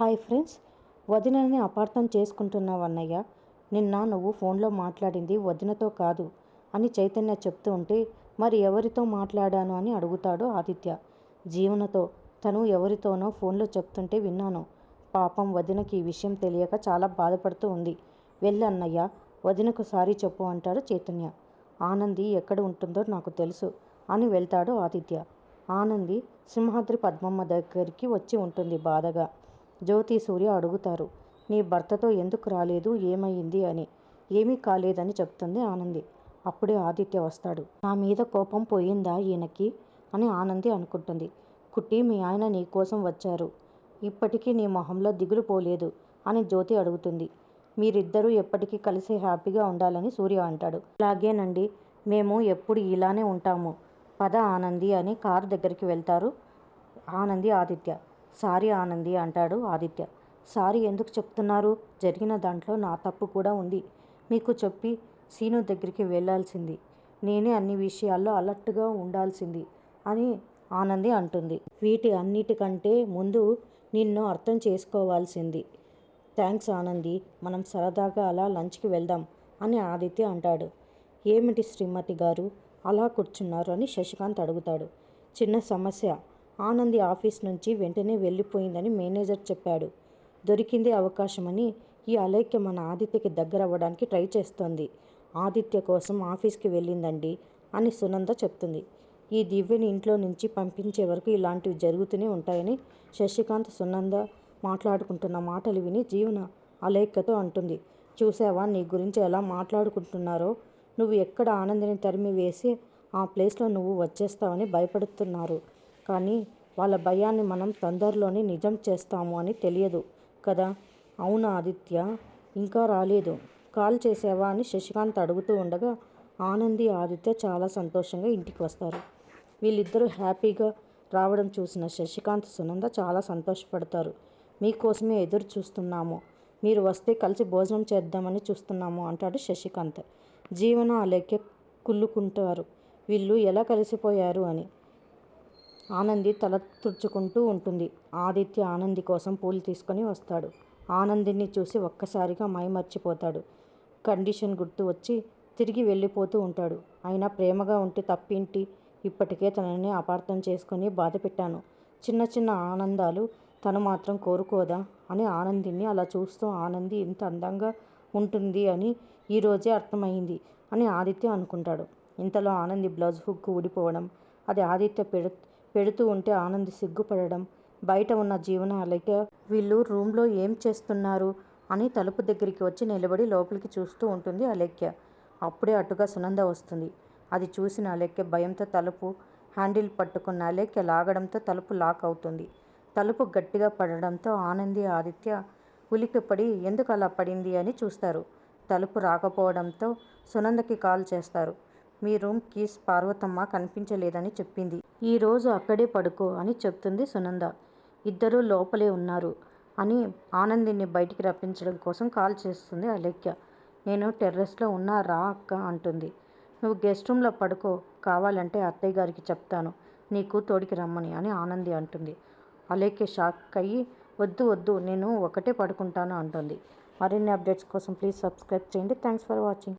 Hi friends వదినని అపార్థం చేసుకుంటున్నావు అన్నయ్య నిన్న నువ్వు ఫోన్లో మాట్లాడింది వదినతో కాదు అని చైతన్య చెప్తూ ఉంటే మరి ఎవరితో మాట్లాడాను అని అడుగుతాడు ఆదిత్య. జీవనతో తను ఎవరితోనో ఫోన్లో చెప్తుంటే విన్నాను. పాపం వదినకి ఈ విషయం తెలియక చాలా బాధపడుతూ ఉంది. వెళ్ళి అన్నయ్య వదినకు సారీ చెప్పు అంటాడు చైతన్య. ఆనంది ఎక్కడ ఉంటుందో నాకు తెలుసు అని వెళ్తాడు ఆదిత్య. ఆనంది సింహాద్రి పద్మమ్మ దగ్గరికి వచ్చి ఉంటుంది బాధగా. జ్యోతి సూర్య అడుగుతారు. నీ భర్తతో ఎందుకు రాలేదు? ఏమైంది అని. ఏమీ కాలేదని చెప్తుంది ఆనంది. అప్పుడే ఆదిత్య వస్తాడు. నా మీద కోపం పోయిందా ఈయనకి? అని ఆనంది అనుకుంటుంది. కుట్టి మీ ఆయన నీ కోసం వచ్చారు. ఇప్పటికీ నీ మొహంలో దిగులు పోలేదు అని జ్యోతి అడుగుతుంది. మీరిద్దరూ ఎప్పటికీ కలిసి హ్యాపీగా ఉండాలని సూర్య అంటాడు. అలాగేనండి. మేము ఎప్పుడు ఇలానే ఉంటాము. పద ఆనంది అని కారు దగ్గరికి వెళ్తారు ఆనంది ఆదిత్య. సారీ ఆనంది అంటాడు ఆదిత్య. సారీ ఎందుకు చెప్తున్నారు? జరిగిన దాంట్లో నా తప్పు కూడా ఉంది. మీకు చెప్పి సీను దగ్గరికి వెళ్ళాల్సింది. నేనే అన్ని విషయాల్లో అలర్ట్గా ఉండాల్సింది అని ఆనంది అంటుంది. వీటి అన్నిటికంటే ముందు నిన్ను అర్థం చేసుకోవాల్సింది. థ్యాంక్స్ ఆనంది మనం సరదాగా అలా లంచ్కి వెళ్దాం అని ఆదిత్య అంటాడు. ఏమిటి శ్రీమతి గారు? అలా కూర్చున్నారు అని శశికాంత్ అడుగుతాడు. చిన్న సమస్య. ఆనంది ఆఫీస్ నుంచి వెంటనే వెళ్ళిపోయిందని మేనేజర్ చెప్పాడు. దొరికిందే అవకాశమని ఈ అలైక్య మన ఆదిత్యకి దగ్గర అవ్వడానికి ట్రై చేస్తోంది. ఆదిత్య కోసం ఆఫీస్కి వెళ్ళిందండి అని సునంద చెప్తుంది. ఈ దివ్యని ఇంట్లో నుంచి పంపించే వరకు ఇలాంటివి జరుగుతూనే ఉంటాయని శశికాంత్ సునంద మాట్లాడుకుంటున్న మాటలు విని జీవన అలైక్యతో అంటుంది. చూసావా నీ గురించి ఎలా మాట్లాడుకుంటున్నారో? నువ్వు ఎక్కడ ఆనందిని తరిమి వేసి ఆ ప్లేస్లో నువ్వు వచ్చేస్తావని భయపడుతున్నారు. కానీ వాళ్ళ భయాన్ని మనం తొందరలోనే నిజం చేస్తాము అని తెలియదు కదా? అవును ఆదిత్య? ఇంకా రాలేదు. కాల్ చేసావా అని శశికాంత్ అడుగుతూ ఉండగా ఆనంది ఆదిత్య చాలా సంతోషంగా ఇంటికి వస్తారు. వీళ్ళిద్దరూ హ్యాపీగా రావడం చూసిన శశికాంత్ సునంద చాలా సంతోషపడతారు. మీకోసమే ఎదురు చూస్తున్నాము. మీరు వస్తే కలిసి భోజనం చేద్దామని చూస్తున్నాము అంటాడు శశికాంత్. జీవన అలెక్కే కుళ్ళుకుంటారు. వీళ్ళు ఎలా కలిసిపోయారు అని. ఆనంది తల తుడుచుకుంటూ ఉంటుంది. ఆదిత్య ఆనంది కోసం పూలు తీసుకొని వస్తాడు. ఆనందిని చూసి ఒక్కసారిగా మైమర్చిపోతాడు. కండిషన్ గుర్తు వచ్చి తిరిగి వెళ్ళిపోతూ ఉంటాడు. అయినా ప్రేమగా ఉంటే తప్పింటి? ఇప్పటికే తనని అపార్థం చేసుకొని బాధ పెట్టాను. చిన్న చిన్న ఆనందాలు తను మాత్రం కోరుకోదా? అని ఆనందిని అలా చూస్తూ ఆనంది ఇంత అందంగా ఉంటుంది అని ఈరోజే అర్థమైంది అని ఆదిత్య అనుకుంటాడు. ఇంతలో ఆనంది బ్లౌజ్ హుక్ ఊడిపోవడం అది ఆదిత్య పెడు పెడుతూ ఉంటే ఆనంది సిగ్గుపడడం బయట ఉన్న జీవన అలాగే వీళ్ళు రూమ్లో ఏం చేస్తున్నారు అని తలుపు దగ్గరికి వచ్చి నిలబడి లోపలికి చూస్తూ ఉంటుంది అలెక్య. అప్పుడే అటుగా సునంద వస్తుంది. అది చూసిన అలెక్య భయంతో తలుపు హ్యాండిల్ పట్టుకున్న అలెక్య లాగడంతో తలుపు లాక్ అవుతుంది. తలుపు గట్టిగా పడడంతో ఆనంది ఆదిత్య ఉలికిపడి ఎందుకు అలా పడింది? అని చూస్తారు. తలుపు రాకపోవడంతో సునందకి కాల్ చేస్తారు. మీ రూమ్ కీస్ పార్వతమ్మ కనిపించలేదని చెప్పింది. ఈరోజు అక్కడే పడుకో అని చెప్తుంది సునంద. ఇద్దరూ లోపలే ఉన్నారు అని ఆనందిని బయటికి రప్పించడం కోసం కాల్ చేస్తుంది అలెక్య నేను టెర్రస్లో ఉన్నా రా అక్క అంటుంది. నువ్వు గెస్ట్ రూమ్లో పడుకో కావాలంటే అత్తయ్య గారికి చెప్తాను. నీకు తోడికి రమ్మని అని ఆనంది అంటుంది. అలేఖ్య షాక్ అయ్యి వద్దు వద్దు నేను ఒకటే పడుకుంటాను అంటుంది. మరిన్ని అప్డేట్స్ కోసం ప్లీజ్ సబ్స్క్రైబ్ చేయండి. Thanks for watching.